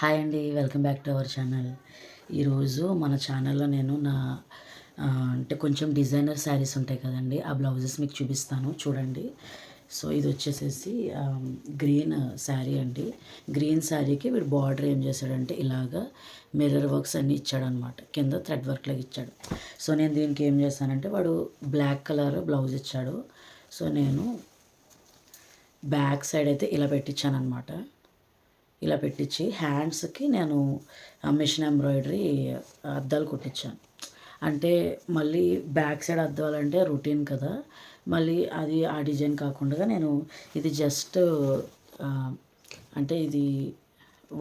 Hi అండి welcome back to our channel. ఈరోజు మన ఛానల్లో నేను నా అంటే కొంచెం డిజైనర్ శారీస్ ఉంటాయి కదండి ఆ బ్లౌజెస్ మీకు చూపిస్తాను చూడండి. సో ఇది వచ్చేసేసి గ్రీన్ శారీ అండి. గ్రీన్ శారీకి వీడు బార్డర్ ఏం చేశాడంటే ఇలాగా మిర్రర్ వర్క్స్ అన్నీ ఇచ్చాడనమాట. కింద థ్రెడ్ వర్క్ లాగా ఇచ్చాడు. సో నేను దీనికి ఏం చేశానంటే వాడు బ్లాక్ కలర్ బ్లౌజ్ ఇచ్చాడు. సో నేను బ్యాక్ సైడ్ అయితే ఇలా పెట్టించాను అనమాట ఇలా పెట్టించి హ్యాండ్స్కి నేను మిషన్ ఎంబ్రాయిడరీ అద్దాలు కుట్టించాను. అంటే మళ్ళీ బ్యాక్ సైడ్ అద్దాలు అంటే రొటీన్ కదా మళ్ళీ అది ఆ డిజైన్ కాకుండా నేను ఇది జస్ట్ అంటే ఇది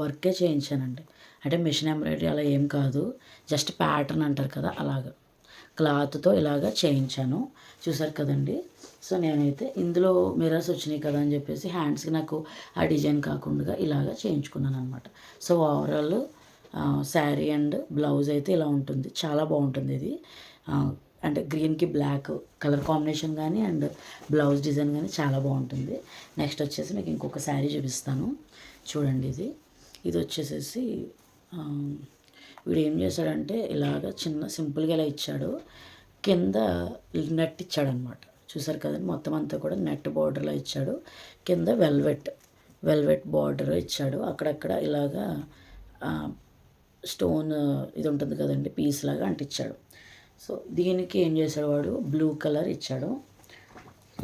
వర్కే చేయించానండి. అంటే మిషన్ ఎంబ్రాయిడరీ అలా ఏం కాదు జస్ట్ ప్యాటర్న్ అంటారు కదా అలాగా. క్లాత్తో ఇలాగా చేయించాను. చూసారు కదండి? సో నేనైతే ఇందులో మిరర్స్ వచ్చినాయి కదా అని చెప్పేసి హ్యాండ్స్కి నాకు ఆ డిజైన్ కాకుండా ఇలాగా చేయించుకున్నాను అనమాట so overall sari and blouse అయితే ఇలా ఉంటుంది. చాలా బాగుంటుంది ఇది. అంటే గ్రీన్కి బ్లాక్ కలర్ కాంబినేషన్ కానీ అండ్ బ్లౌజ్ డిజైన్ కానీ చాలా బాగుంటుంది. నెక్స్ట్ వచ్చేసి మీకు ఇంకొక శారీ చూపిస్తాను. చూడండి ఇది. ఇది వచ్చేసేసి వీడు ఏం చేశాడంటే ఇలాగ చిన్న సింపుల్గా ఇలా ఇచ్చాడు. కింద నెట్ ఇచ్చాడనమాట. చూసారు కదండి మొత్తం అంతా కూడా నెట్ బార్డర్లో ఇచ్చాడు. కింద వెల్వెట్ వెల్వెట్ బార్డర్ ఇచ్చాడు. అక్కడక్కడ ఇలాగా స్టోన్ ఇది ఉంటుంది కదండి పీస్ లాగా అంటించాడు సో దీనికి ఏం చేశాడు వాడు? బ్లూ కలర్ ఇచ్చాడు.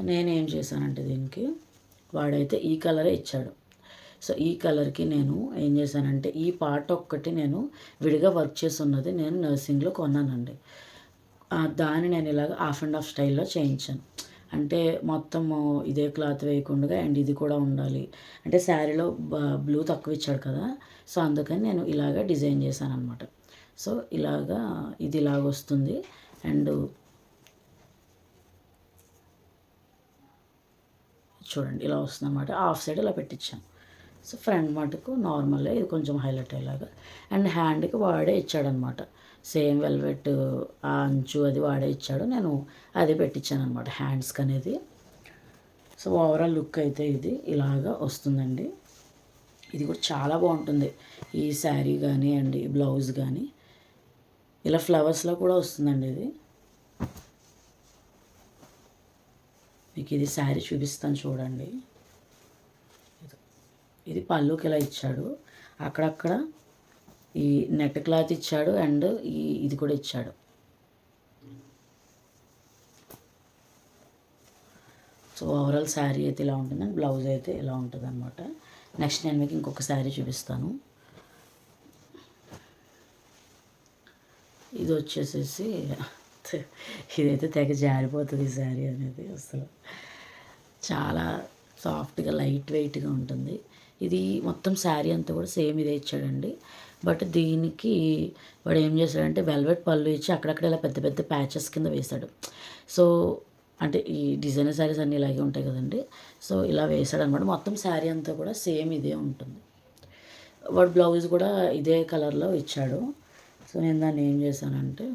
నేనేం చేశానంటే దీనికి వాడైతే ఈ కలరే ఇచ్చాడు. సో ఈ కలర్కి నేను ఏం చేశానంటే ఈ పార్ట్ ఒక్కటి నేను విడిగా వర్క్ చేసి ఉన్నది నేను నర్సింగ్లో కొన్నానండి. దాన్ని నేను ఇలాగ హాఫ్ అండ్ హాఫ్ స్టైల్లో చేయించాను. అంటే మొత్తం ఇదే క్లాత్ వేయకుండా అండ్ ఇది కూడా ఉండాలి. అంటే శారీలో బ్లూ తక్కువ ఇచ్చాడు కదా సో అందుకని నేను ఇలాగ డిజైన్ చేశాను అనమాట సో ఇలాగా ఇది ఇలాగ వస్తుంది. అండ్ చూడండి ఇలా వస్తుంది అనమాట హాఫ్ సైడ్ ఇలా పెట్టించాను. సో ఫ్రంట్ మటుకు నార్మల్గా ఇది కొంచెం హైలైట్ అయ్యేలాగా. అండ్ హ్యాండ్కి వాడే ఇచ్చాడనమాట. సేమ్ వెల్వెట్ ఆ అంచు అది వాడే ఇచ్చాడు. నేను అది పెట్టించాను అనమాట హ్యాండ్స్కి అనేది. సో ఓవరాల్ లుక్ అయితే ఇది. ఇలాగా వస్తుందండి. ఇది కూడా చాలా బాగుంటుంది. ఈ శారీ కానీ అండి బ్లౌజ్ కానీ ఇలా ఫ్లవర్స్లో కూడా వస్తుందండి ఇది. మీకు ఇది శారీ చూపిస్తాను చూడండి. ఇది పళ్ళుకి ఇలా ఇచ్చాడు. అక్కడక్కడ ఈ నెట్ క్లాత్ ఇచ్చాడు అండ్ ఈ ఇది కూడా ఇచ్చాడు. సో ఓవరాల్ శారీ అయితే ఇలా ఉంటుంది బ్లౌజ్ అయితే ఇలా ఉంటుంది అనమాట నెక్స్ట్ నేను మీకు ఇంకొక శారీ చూపిస్తాను. ఇది వచ్చేసేసి ఇదైతే తెగ జారిపోతుంది ఈ శారీ అనేది అసలు. చాలా సాఫ్ట్గా లైట్ వెయిట్గా ఉంటుంది. ఇది మొత్తం శారీ అంతా కూడా సేమ్ ఇదే ఇచ్చాడండి. బట్ దీనికి వాడు ఏం చేశాడంటే వెల్వెట్ పళ్ళు ఇచ్చి అక్కడక్కడ ఇలా పెద్ద పెద్ద ప్యాచెస్ కింద వేశాడు. సో అంటే ఈ డిజైనర్ శారీస్ అన్నీ ఇలాగే ఉంటాయి కదండి. సో ఇలా వేశాడు అనమాట మొత్తం శారీ అంతా కూడా సేమ్ ఇదే ఉంటుంది. వాడు బ్లౌజ్ కూడా ఇదే కలర్లో ఇచ్చాడు. సో నేను దాన్ని ఏం చేశానంటే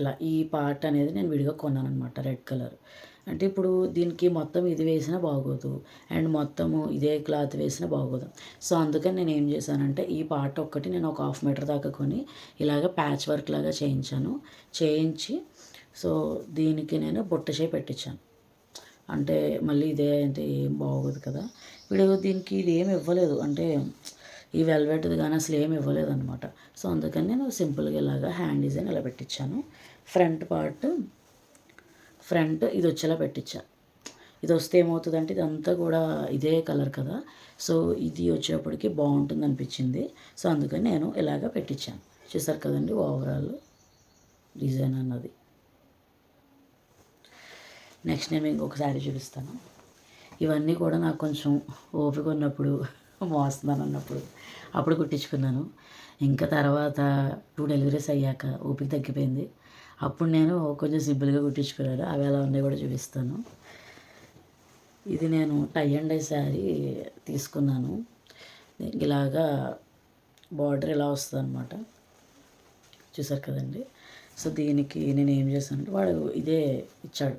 ఇలా ఈ పార్ట్ అనేది నేను విడిగా కొన్నాను అనమాట రెడ్ కలర్. అంటే ఇప్పుడు దీనికి మొత్తం ఇది వేసినా బాగోదు. అండ్ మొత్తము ఇదే క్లాత్ వేసినా బాగోదు. సో అందుకని నేను ఏం చేశానంటే ఈ పార్ట్ ఒక్కటి నేను ఒక హాఫ్ మీటర్ దాకా కొని ఇలాగ ప్యాచ్ వర్క్ లాగా చేయించాను. చేయించి సో దీనికి నేను బుట్ట చేయి పెట్టించాను. అంటే మళ్ళీ ఇదే అంటే ఏం బాగోదు కదా. వీడు దీనికి ఇది ఏమి ఇవ్వలేదు. అంటే ఈ వెల్వెట్ది కానీ అసలు ఏమి ఇవ్వలేదు అనమాట సో అందుకని నేను సింపుల్గా ఇలాగా హ్యాండ్ డిజైన్ ఇలా పెట్టించాను. ఫ్రంట్ పార్ట్ ఫ్రంట్ ఇది వచ్చేలా పెట్టించా. ఇది వస్తే ఏమవుతుందంటే ఇదంతా కూడా ఇదే కలర్ కదా. సో ఇది వచ్చేప్పటికి బాగుంటుంది అనిపించింది. సో అందుకని నేను ఇలాగ పెట్టించాను. చూసారు కదండి ఓవరాల్ డిజైన్ అన్నది. నెక్స్ట్ నేను ఇంకొక శారీ చూపిస్తాను. ఇవన్నీ కూడా నాకు కొంచెం ఓపిక ఉన్నప్పుడు మోస్తున్నాను అన్నప్పుడు అప్పుడు కుట్టించుకున్నాను. ఇంకా తర్వాత టూ డెలివరీస్ అయ్యాక ఓపిక తగ్గిపోయింది. అప్పుడు నేను కొంచెం సింపుల్గా కుట్టించుకున్నాను. అవి ఎలా ఉన్నాయో కూడా చూపిస్తాను. ఇది నేను టై అండ్ ఐ శారీ తీసుకున్నాను. ఇలాగా బార్డర్ ఇలా వస్తుంది అనమాట చూసారు కదండి? సో దీనికి నేను ఏం చేశానంటే వాడు ఇదే ఇచ్చాడు.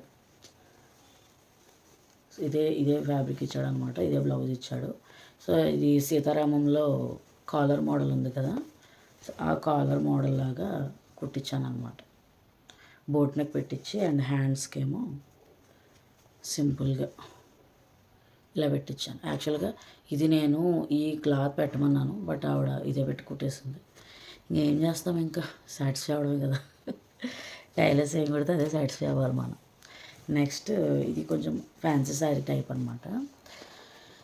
ఇదే ఇదే ఫ్యాబ్రిక్ ఇచ్చాడు అనమాట ఇదే బ్లౌజ్ ఇచ్చాడు. సో ఇది సీతారామంలో కాలర్ మోడల్ ఉంది కదా? ఆ కాలర్ మోడల్ లాగా కుట్టించాను అనమాట బోట్ నెక్ పెట్టించి అండ్ హ్యాండ్స్కి ఏమో సింపుల్గా ఇలా పెట్టించాను. యాక్చువల్గా ఇది నేను ఈ క్లాత్ పెట్టమన్నాను బట్ ఆవిడ ఇదే పెట్టి కుట్టేసింది. ఇంకేం చేస్తాం ఇంకా? సాటిస్ఫై అవడమే కదా. టైలర్స్ ఏం కొడితే అదే సాటిస్ఫై అవ్వాలి మనం. నెక్స్ట్ ఇది కొంచెం ఫ్యాన్సీ శారీ టైప్ అనమాట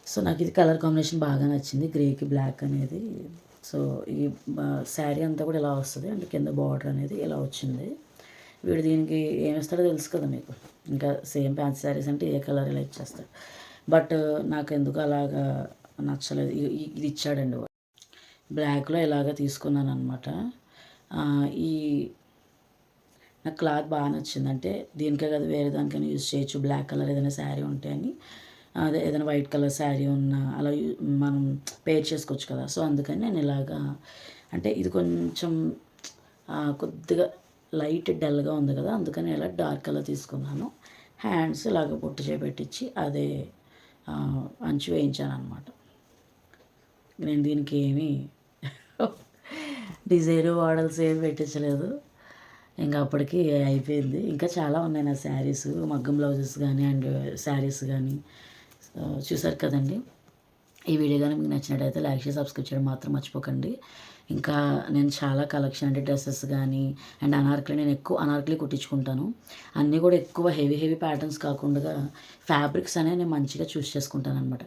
సో నాకు ఇది కలర్ కాంబినేషన్ బాగా నచ్చింది. గ్రేకి బ్లాక్ అనేది. సో ఈ శారీ అంతా కూడా ఇలా వస్తుంది. అంటే కింద బార్డర్ అనేది ఇలా వచ్చింది. వీడు దీనికి ఏమిస్తాడో తెలుసు కదా మీకు. ఇంకా సేమ్ ప్యాంట్ శారీస్ అంటే ఏ కలర్ ఇలా ఇచ్చేస్తాడు. బట్ నాకు ఎందుకు అలాగా నచ్చలేదు. ఇది ఇచ్చాడండి బ్లాక్లో ఇలాగ తీసుకున్నాను అనమాట ఈ నాకు క్లాత్ బాగా నచ్చింది. అంటే దీనికే కదా వేరే దానికైనా యూజ్ చేయొచ్చు. బ్లాక్ కలర్ ఏదైనా శారీ ఉంటే అని. అదే ఏదైనా వైట్ కలర్ శారీ ఉన్న అలా యూ- మనం పేర్ చేసుకోవచ్చు కదా. సో అందుకని నేను ఇలాగా అంటే ఇది కొంచెం కొద్దిగా లైట్ డల్గా ఉంది కదా అందుకని ఇలా డార్క్ కలర్ తీసుకున్నాను. హ్యాండ్స్ ఇలాగ బొట్టు చేపెట్టించి అదే అంచు వేయించాను అనమాట నేను దీనికి ఏమీ డిజైన్ మోడల్స్ ఏమి పెట్టించలేదు. ఇంకా అప్పటికి అయిపోయింది. ఇంకా చాలా ఉన్నాయి నా శారీస్ మగ్గం బ్లౌజెస్ కానీ అండ్ శారీస్ కానీ చూసారు కదండి? ఈ వీడియో కానీ మీకు నచ్చినట్టయితే లైక్ చేసి సబ్స్క్రైబ్ చేయడం మాత్రం మర్చిపోకండి. ఇంకా నేను చాలా కలెక్షన్ అంటే డ్రెస్సెస్ కానీ అండ్ అనార్కలి నేను ఎక్కువ అనార్కలి కుట్టించుకుంటాను. అన్నీ కూడా ఎక్కువ హెవీ హెవీ ప్యాటర్న్స్ కాకుండా ఫ్యాబ్రిక్స్ అనేవి నేను మంచిగా చూస్ చేసుకుంటాను అనమాట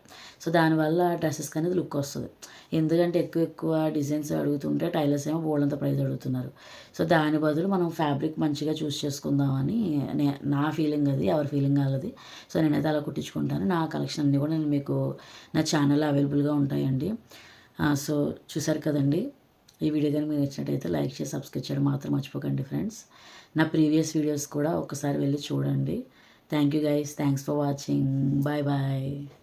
సో దానివల్ల డ్రెస్సెస్కి అనేది లుక్ వస్తుంది. ఎందుకంటే ఎక్కువ ఎక్కువ డిజైన్స్ అడుగుతుంటే టైలర్స్ ఏమో బోల్డంత ప్రైస్ అడుగుతున్నారు. సో దాని బదులు మనం ఫ్యాబ్రిక్ మంచిగా చూస్ చేసుకుందామని నే- నా ఫీలింగ్ అది ఎవరి ఫీలింగ్ వాళ్ళది సో నేనైతే అలా కుట్టించుకుంటాను. నా కలెక్షన్ అన్నీ కూడా నేను మీకు నా ఛానల్లో అవైలబుల్గా ఉంటాయండి. సో చూసారు కదండి? ఈ వీడియో కానీ మీకు నచ్చినట్టయితే లైక్ చేసి సబ్స్క్రైబ్ చేయడం మాత్రం మర్చిపోకండి ఫ్రెండ్స్. నా ప్రీవియస్ వీడియోస్ కూడా ఒకసారి వెళ్ళి చూడండి. Thank you guys thanks for watching bye bye